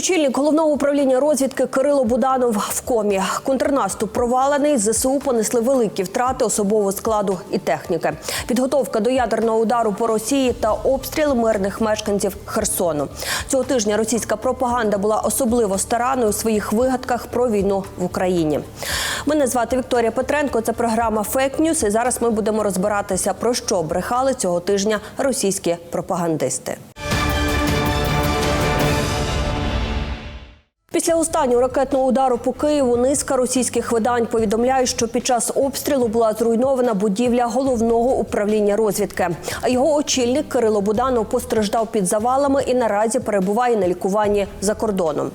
Очільник головного управління розвідки Кирило Буданов в комі. Контрнаступ провалений. Зсу понесли великі втрати особового складу і техніки. Підготовка до ядерного удару по Росії та обстріл мирних мешканців Херсону. Цього тижня російська пропаганда була особливо старанною у своїх вигадках про війну в Україні. Мене звати Вікторія Петренко. Це програма «Фейк Ньюс». І зараз ми будемо розбиратися про що брехали цього тижня російські пропагандисти. Після останнього ракетного удару по Києву низка російських видань повідомляють, що під час обстрілу була зруйнована будівля головного управління розвідки. А його очільник Кирило Буданов постраждав під завалами і наразі перебуває на лікуванні за кордоном.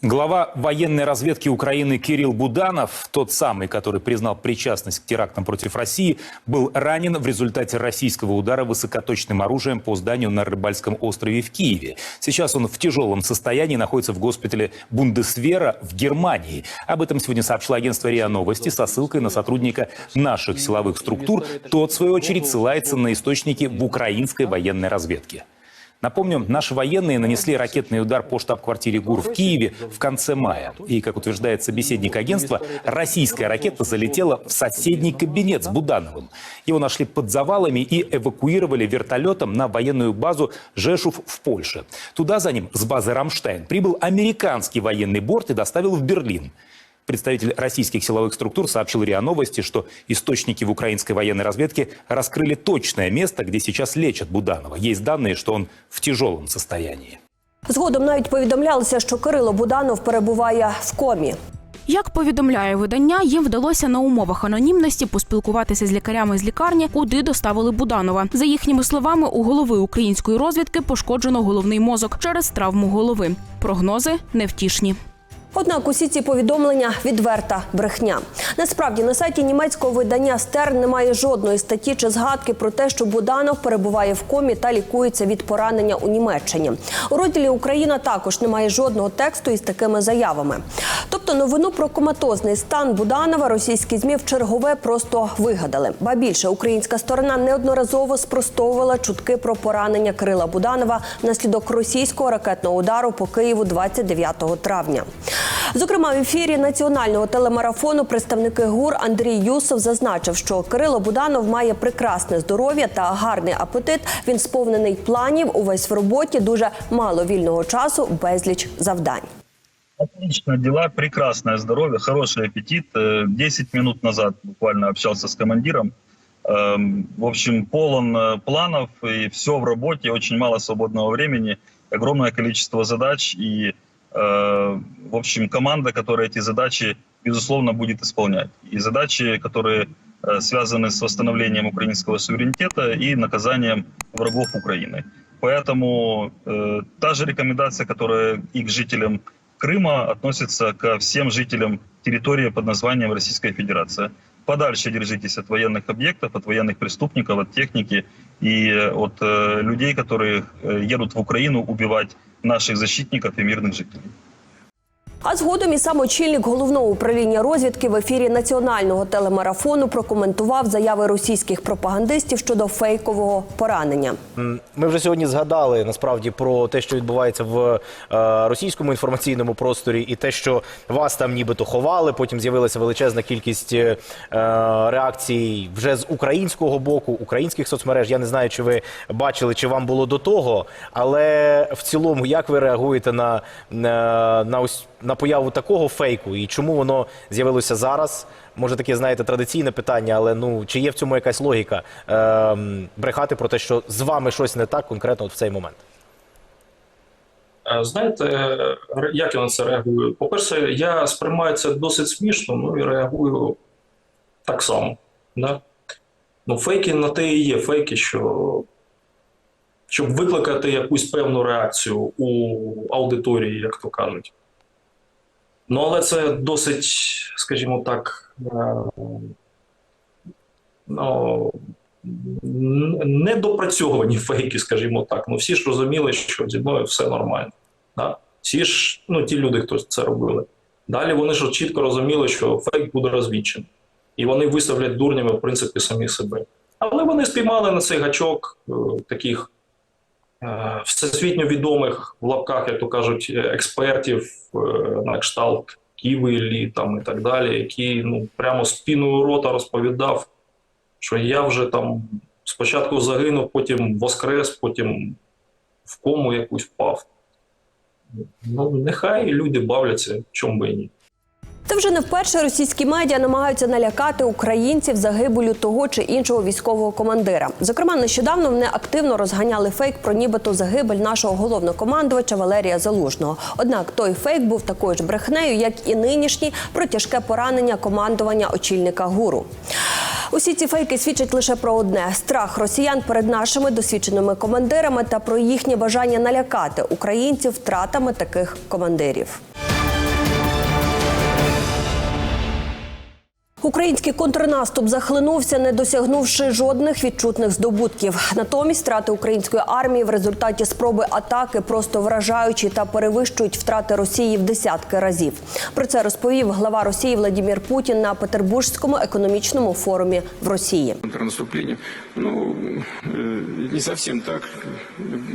Глава военной разведки Украины Кирилл Буданов, тот самый, который признал причастность к терактам против России, был ранен в результате российского удара высокоточным оружием по зданию на Рыбальском острове в Киеве. Сейчас он в тяжелом состоянии находится в госпитале Бундесвера в Германии. Об этом сегодня сообщило агентство РИА Новости со ссылкой на сотрудника наших силовых структур. Тот, в свою очередь, ссылается на источники в украинской военной разведке. Напомню, наши военные нанесли ракетный удар по штаб-квартире ГУР в Киеве в конце мая. И, как утверждает собеседник агентства, российская ракета залетела в соседний кабинет с Будановым. Его нашли под завалами и эвакуировали вертолетом на военную базу Жешув в Польше. Туда за ним с базы «Рамштайн» прибыл американский военный борт и доставил в Берлин. Представитель российских силовых структур сообщил РИА Новости, что источники в украинской военной разведке раскрыли точное место, где сейчас лечат Буданова. Есть данные, что он в тяжелом состоянии. Згодом навіть повідомлялося, що Кирило Буданов перебуває в комі. Як повідомляє видання, їм вдалося на умовах анонімності поспілкуватися з лікарями з лікарні, куди доставили Буданова. За їхніми словами, у голови української розвідки пошкоджено головний мозок через травму голови. Прогнози невтішні. Однак усі ці повідомлення відверта брехня. Насправді на сайті німецького видання Стерн немає жодної статті чи згадки про те, що Буданов перебуває в комі та лікується від поранення у Німеччині. У розділі Україна також немає жодного тексту із такими заявами. Тобто новину про коматозний стан Буданова російські змі в чергове просто вигадали. Ба більше українська сторона неодноразово спростовувала чутки про поранення Кирила Буданова внаслідок російського ракетного удару по Києву 29 травня. Зокрема, в ефірі національного телемарафону представники ГУР Андрій Юсов зазначив, що Кирило Буданов має прекрасне здоров'я та гарний апетит. Він сповнений планів увесь в роботі, дуже мало вільного часу, безліч завдань. Отлично, дела, прекрасное здоровье, хороший аппетит. Э, 10 минут назад буквально общался с командиром. Эм, В общем, полон э, планов и все в работе, очень мало свободного времени, огромное количество задач и, э, в общем, команда, которая эти задачи, безусловно, будет исполнять. И задачи, которые э, связаны с восстановлением украинского суверенитета и наказанием врагов Украины. Поэтому э, та же рекомендация, которая и к жителям Крыма относится ко всем жителям территории под названием Российская Федерация. Подальше держитесь от военных объектов, от военных преступников, от техники и э, от э, людей, которые э, едут в Украину убивать наших защитников и мирных жителей. А згодом і сам очільник головного управління розвідки в ефірі національного телемарафону прокоментував заяви російських пропагандистів щодо фейкового поранення. Ми вже сьогодні згадали насправді про те, що відбувається в е, російському інформаційному просторі, і те, що вас там нібито ховали. Потім з'явилася величезна кількість е, реакцій вже з українського боку, українських соцмереж. Я не знаю, чи ви бачили, чи вам було до того, але в цілому, як ви реагуєте на, на ось на появу такого фейку, і чому воно з'явилося зараз? Може, таке, знаєте, традиційне питання, але ну чи є в цьому якась логіка ем, брехати про те, що з вами щось не так конкретно от в цей момент? Е, Знаєте, як я на це реагую? По-перше, я сприймаю це досить смішно, ну і реагую так само. Да? Ну, фейки на те і є фейки, що щоб викликати якусь певну реакцію у аудиторії, як то кажуть. Ну, але це досить, скажімо так, е, ну, недопрацьовані фейки, скажімо так. Ну, всі ж розуміли, що зі мною все нормально. Да? Всі ж, ну, ті люди, хто це робили. Далі вони ж чітко розуміли, що фейк буде розвідчений. І вони виставлять дурнями, в принципі, самі себе. Але вони спіймали на цей гачок е, таких всесвітньо відомих в лапках, як то кажуть, експертів е, на кшталт Ківелі там і так далі, які ну прямо з піною рота розповідав, що я вже там спочатку загинув, потім воскрес, потім в кому якусь впав. Ну, нехай люди бавляться, чому би і ні. Це вже не вперше російські медіа намагаються налякати українців загибелю того чи іншого військового командира. Зокрема, нещодавно вони активно розганяли фейк про нібито загибель нашого головнокомандувача Валерія Залужного. Однак той фейк був такою ж брехнею, як і нинішній про тяжке поранення командування очільника гуру. Усі ці фейки свідчать лише про одне: страх росіян перед нашими досвідченими командирами та про їхнє бажання налякати українців втратами таких командирів. Український контрнаступ захлинувся, не досягнувши жодних відчутних здобутків. Натомість втрати української армії в результаті спроби атаки просто вражаючі та перевищують втрати Росії в десятки разів. Про це розповів глава Росії Владимир Путін на Петербурзькому економічному форумі в Росії. контрнаступление. Ну, э, не совсем так.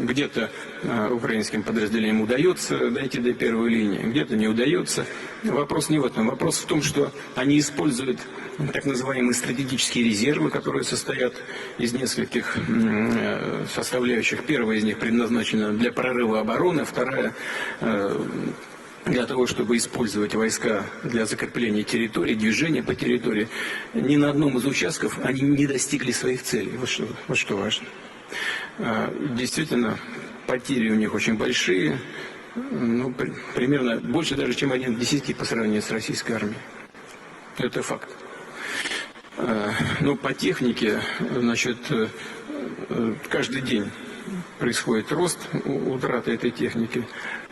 Где-то э, украинским подразделениям удается дойти до первой линии, где-то не удается. Вопрос не в этом. Вопрос в том, что они используют так называемые стратегические резервы, которые состоят из нескольких э, составляющих. Первая из них предназначена для прорыва обороны, вторая э, для того, чтобы использовать войска для закрепления территории, движения по территории, ни на одном из участков они не достигли своих целей. Вот что, вот что важно. А, Действительно, потери у них очень большие, ну, при- примерно больше даже, чем один десятки по сравнению с российской армией. Это факт. А, Ну, по технике, значит, э, э, каждый день происходит рост утраты этой техники.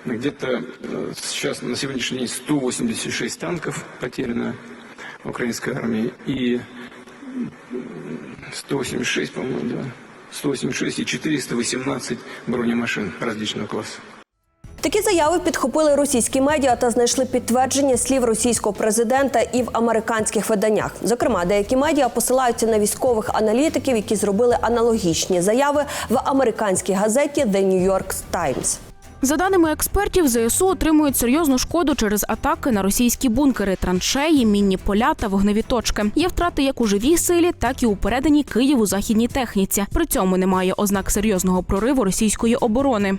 Где-то э, сейчас на сегодняшний день 186 танков потеряно украинской армии и м, 186, по-моему, да, 186 и 418 бронемашин различного класса. Такі заяви підхопили російські медіа та знайшли підтвердження слів російського президента і в американських виданнях. Зокрема, деякі медіа посилаються на військових аналітиків, які зробили аналогічні заяви в американській газеті The New York Times. За даними експертів, ЗСУ отримують серйозну шкоду через атаки на російські бункери, траншеї, мінні поля та вогневі точки. Є втрати як у живій силі, так і у переданій Києву західній техніці. При цьому немає ознак серйозного прориву російської оборони.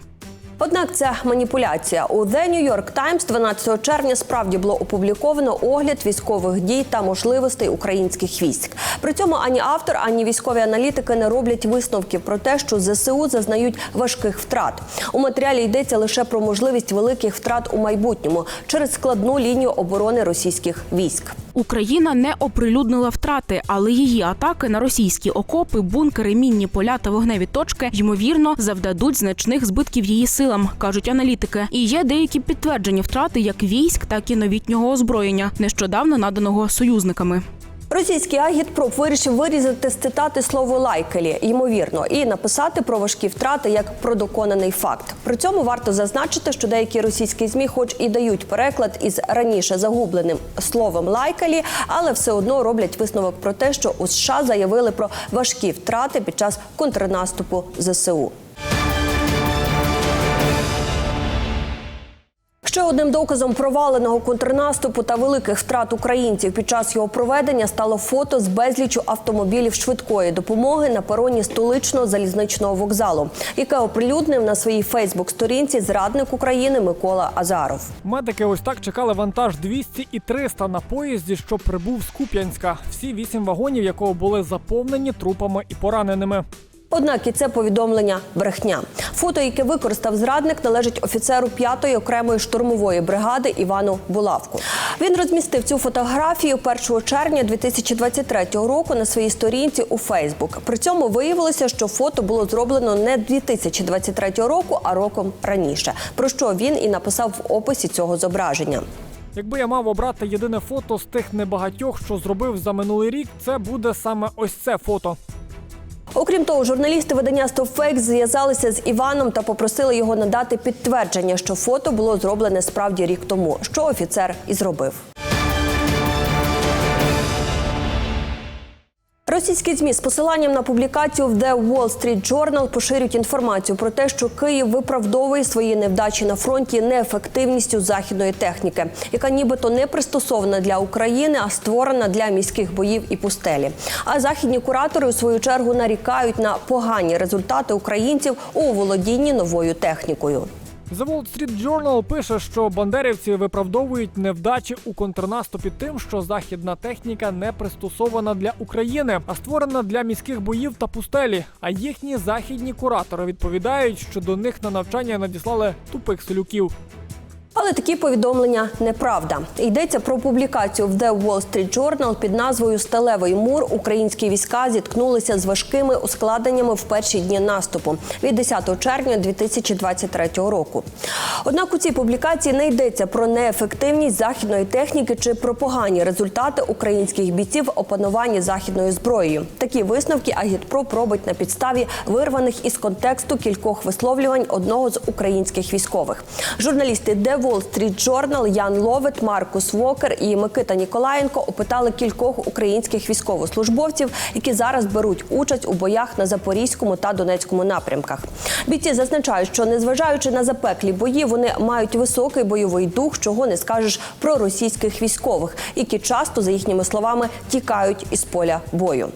Однак це маніпуляція. У The New York Times 12 червня справді було опубліковано огляд військових дій та можливостей українських військ. При цьому ані автор, ані військові аналітики не роблять висновків про те, що ЗСУ зазнають важких втрат. У матеріалі йдеться лише про можливість великих втрат у майбутньому через складну лінію оборони російських військ. Україна не оприлюднила втрати, але її атаки на російські окопи, бункери, мінні поля та вогневі точки ймовірно завдадуть значних збитків її силам, кажуть аналітики. І є деякі підтверджені втрати як військ, так і новітнього озброєння, нещодавно наданого союзниками. Російський агітпроп вирішив вирізати з цитати слово лайкелі, ймовірно, і написати про важкі втрати як про доконаний факт. При цьому варто зазначити, що деякі російські змі, хоч і дають переклад із раніше загубленим словом лайкелі, але все одно роблять висновок про те, що у США заявили про важкі втрати під час контрнаступу ЗСУ. Ще одним доказом проваленого контрнаступу та великих втрат українців під час його проведення стало фото з безлічу автомобілів швидкої допомоги на пероні столичного залізничного вокзалу, яке оприлюднив на своїй Фейсбук-сторінці зрадник України Микола Азаров. Медики ось так чекали вантаж 200 і 300 на поїзді, що прибув з Куп'янська. Всі вісім вагонів, якого були заповнені трупами і пораненими. Однак і це повідомлення брехня. Фото, яке використав зрадник, належить офіцеру 5-ї окремої штурмової бригади Івану Булавку. Він розмістив цю фотографію 1 червня 2023 року на своїй сторінці у Фейсбук. При цьому виявилося, що фото було зроблено не 2023 року, а роком раніше. Про що він і написав в описі цього зображення. Якби я мав обрати єдине фото з тих небагатьох, що зробив за минулий рік, це буде саме ось це фото. Окрім того, журналісти видання «Стопфейк» зв'язалися з Іваном та попросили його надати підтвердження, що фото було зроблене справді рік тому, що офіцер і зробив. Російські змі з посиланням на публікацію в The Wall Street Journal поширюють інформацію про те, що Київ виправдовує свої невдачі на фронті неефективністю західної техніки, яка нібито не пристосована для України, а створена для міських боїв і пустелі. А західні куратори у свою чергу нарікають на погані результати українців у володінні новою технікою. The Wall Street Journal пише, що бандерівці виправдовують невдачі у контрнаступі тим, що західна техніка не пристосована для України, а створена для міських боїв та пустелі. А їхні західні куратори відповідають, що до них на навчання надіслали тупих селюків. Але такі повідомлення неправда. Йдеться про публікацію в The Wall Street Journal під назвою Сталевий мур. Українські війська зіткнулися з важкими ускладненнями в перші дні наступу від 10 червня 2023 року. Однак у цій публікації не йдеться про неефективність західної техніки чи про погані результати українських бійців в опануванні західною зброєю. Такі висновки Агітпроп робить на підставі вирваних із контексту кількох висловлювань одного з українських військових. Журналісти The Wall Street Journal Ян Ловет, Маркус Вокер і Микита Ніколаєнко опитали кількох українських військовослужбовців, які зараз беруть участь у боях на Запорізькому та Донецькому напрямках. Бійці зазначають, що незважаючи на запеклі бої, вони мають високий бойовий дух, чого не скажеш про російських військових, які часто, за їхніми словами, тікають із поля бою.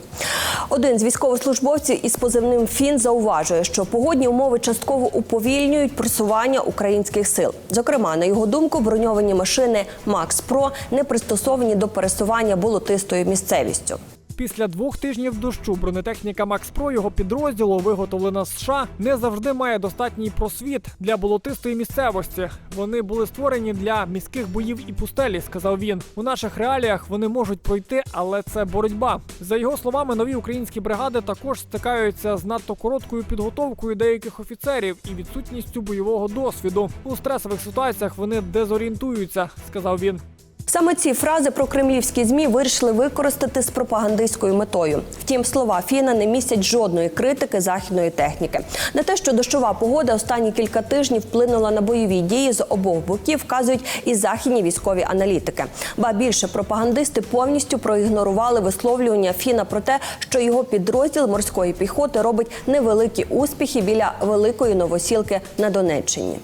Один з військовослужбовців із позивним Фін зауважує, що погодні умови частково уповільнюють просування українських сил. Зокрема, на його думку, броньовані машини Макс Про не пристосовані до пересування болотистою місцевістю. Після двох тижнів дощу бронетехніка Макс Про його підрозділу, виготовлена з США, не завжди має достатній просвіт для болотистої місцевості. Вони були створені для міських боїв і пустелі, сказав він. У наших реаліях вони можуть пройти, але це боротьба. За його словами, нові українські бригади також стикаються з надто короткою підготовкою деяких офіцерів і відсутністю бойового досвіду. У стресових ситуаціях вони дезорієнтуються, сказав він. Саме ці фрази про кремлівські змі вирішили використати з пропагандистською метою. Втім, слова Фіна не містять жодної критики західної техніки. На те, що дощова погода останні кілька тижнів вплинула на бойові дії з обох боків, вказують і західні військові аналітики. Ба більше пропагандисти повністю проігнорували висловлювання Фіна про те, що його підрозділ морської піхоти робить невеликі успіхи біля великої новосілки на Донеччині.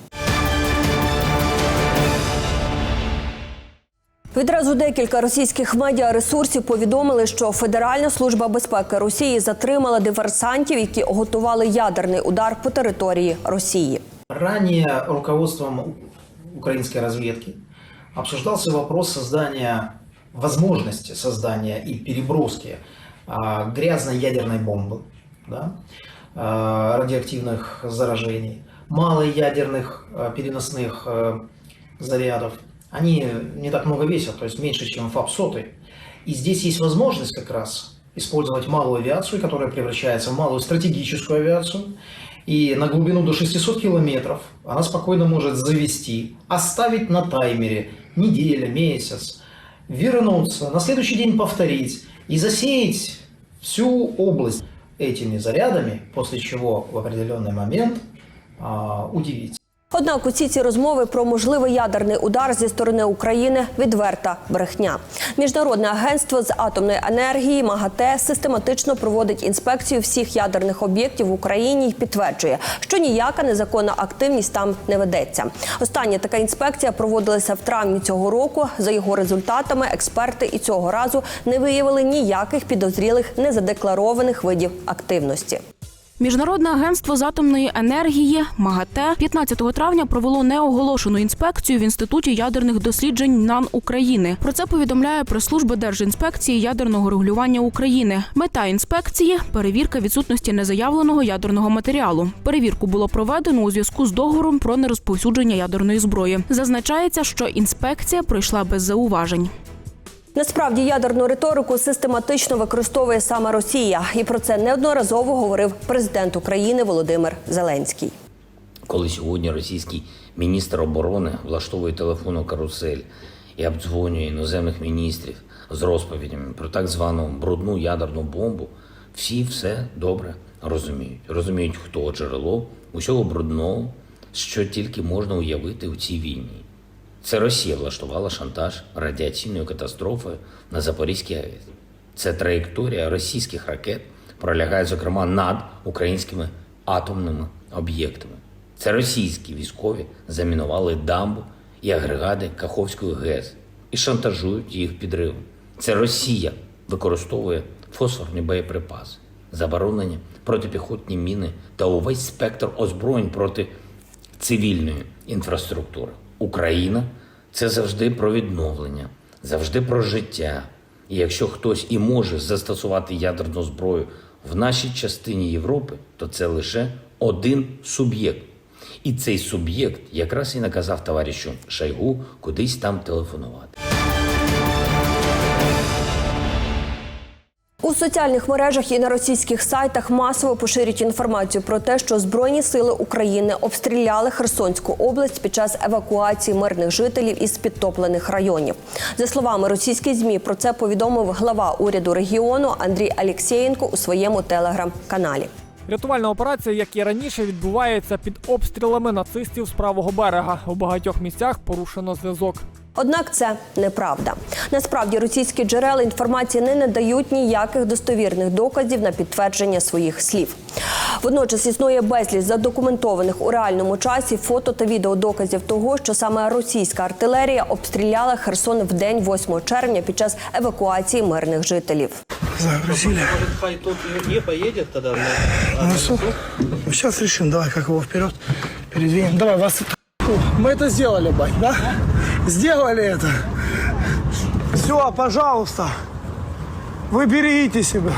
Відразу декілька російських медіаресурсів повідомили, що Федеральна служба безпеки Росії затримала диверсантів, які готували ядерний удар по території Росії. Ранее руководством украинской разведки обсуждался вопрос создания, возможности создания и переброски а, грязной ядерной бомбы, да, а, радиоактивных заражений, малоядерных а, переносных а, зарядов. Они не так много весят, то есть меньше, чем ФАП-100. И здесь есть возможность как раз использовать малую авиацию, которая превращается в малую стратегическую авиацию. И на глубину до 600 километров она спокойно может завести, оставить на таймере неделя, месяц, вернуться, на следующий день повторить и засеять всю область этими зарядами, после чего в определенный момент а, удивить. Однак усі ці розмови про можливий ядерний удар зі сторони України відверта брехня. Міжнародне агентство з атомної енергії МАГАТЕ систематично проводить інспекцію всіх ядерних об'єктів в Україні і підтверджує, що ніяка незаконна активність там не ведеться. Остання така інспекція проводилася в травні цього року. За його результатами експерти і цього разу не виявили ніяких підозрілих незадекларованих видів активності. Міжнародне агентство з атомної енергії МАГАТЕ 15 травня провело неоголошену інспекцію в інституті ядерних досліджень НАН України. Про це повідомляє прес-служба Держінспекції ядерного регулювання України. Мета інспекції перевірка відсутності незаявленого ядерного матеріалу. Перевірку було проведено у зв'язку з договором про нерозповсюдження ядерної зброї. Зазначається, що інспекція пройшла без зауважень. Насправді ядерну риторику систематично використовує саме Росія, і про це неодноразово говорив президент України Володимир Зеленський. коли сьогодні російський міністр оборони влаштовує телефонну карусель і обдзвонює іноземних міністрів з розповідями про так звану брудну ядерну бомбу, всі все добре розуміють. Розуміють, хто джерело усього брудного, що тільки можна уявити у цій війні. Це Росія влаштувала шантаж радіаційною катастрофою на Запорізькій АЕС. Це траєкторія російських ракет пролягає, зокрема, над українськими атомними об'єктами. Це російські військові замінували дамбу і агрегати Каховської ГЕС і шантажують їх підривом. Це Росія використовує фосфорні боєприпаси, заборонені протипіхотні міни та увесь спектр озброєнь проти цивільної інфраструктури. Україна це завжди про відновлення, завжди про життя. І якщо хтось і може застосувати ядерну зброю в нашій частині Європи, то це лише один суб'єкт. І цей суб'єкт якраз і наказав товаришу Шайгу кудись там телефонувати. У соціальних мережах і на російських сайтах масово поширюють інформацію про те, що Збройні сили України обстріляли Херсонську область під час евакуації мирних жителів із підтоплених районів. За словами російських змі, про це повідомив глава уряду регіону Андрій Алєксєєнко у своєму телеграм-каналі. Рятувальна операція, як і раніше, відбувається під обстрілами нацистів з правого берега. У багатьох місцях порушено зв'язок. Однак це неправда. Насправді російські джерела інформації не надають ніяких достовірних доказів на підтвердження своїх слів. Водночас існує безліч задокументованих у реальному часі фото та відеодоказів того, що саме російська артилерія обстріляла Херсон в день 8 червня під час евакуації мирних жителів. Загрузили. Хай тот не поедет тогда. Ну, всё. Сейчас решим, давай, как его вперед передвинем. Давай, вас... Фу, Мы это сделали, бать, да? Сделали это. Все, пожалуйста. Вы берегите себя.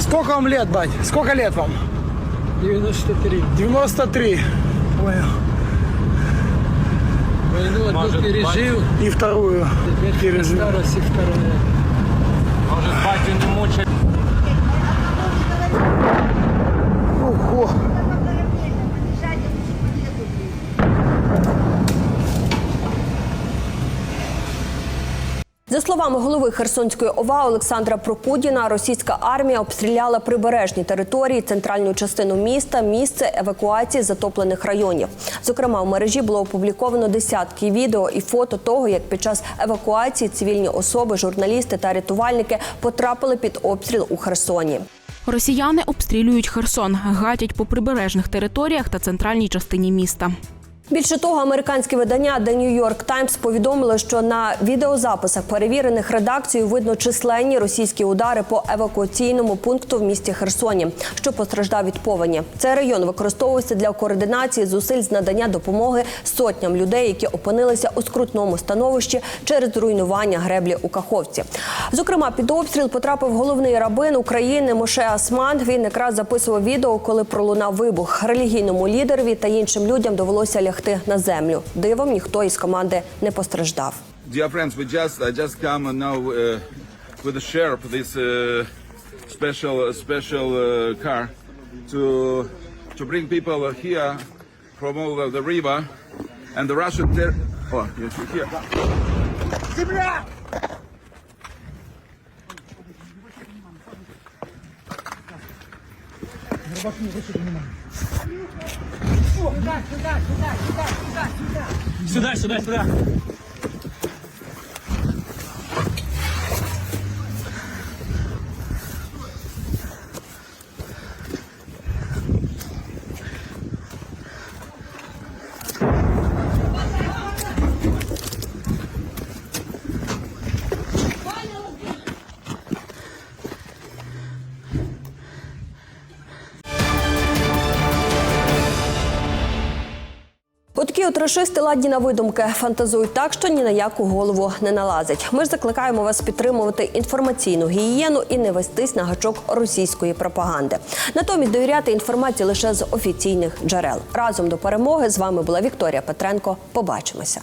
Сколько вам лет, бать? Сколько лет вам? 93. 93. Понял. Войну одну пережил, И вторую пережил. старость и вторая. Ого. Словами голови Херсонської ОВА Олександра Прокудіна, російська армія обстріляла прибережні території, центральну частину міста, місце евакуації затоплених районів. Зокрема, в мережі було опубліковано десятки відео і фото того, як під час евакуації цивільні особи, журналісти та рятувальники потрапили під обстріл у Херсоні. Росіяни обстрілюють Херсон, гатять по прибережних територіях та центральній частині міста. Більше того, американське видання The New York Times повідомило, що на відеозаписах, перевірених редакцією, видно численні російські удари по евакуаційному пункту в місті Херсоні, що постраждав від повені. Цей район використовувався для координації зусиль з надання допомоги сотням людей, які опинилися у скрутному становищі через руйнування греблі у Каховці. Зокрема, під обстріл потрапив головний рабин України Моше Асман. Він якраз записував відео, коли пролунав вибух. Релігійному лідерові та іншим людям довелося лягти на землю. Дивом ніхто із команди не постраждав. Dear friends, we just I just come now uh, with the sheriff, this uh, special special uh, car, to to bring people here from over the river, and the Russian ter- oh yes here. Сюда, сюда, сюда. сюда, сюда. Сюда, сюда, от рашисти ладні на видумки фантазують так, що ні на яку голову не налазить. Ми ж закликаємо вас підтримувати інформаційну гігієну і не вестись на гачок російської пропаганди. Натомість довіряти інформації лише з офіційних джерел. Разом до перемоги з вами була Вікторія Петренко. Побачимося.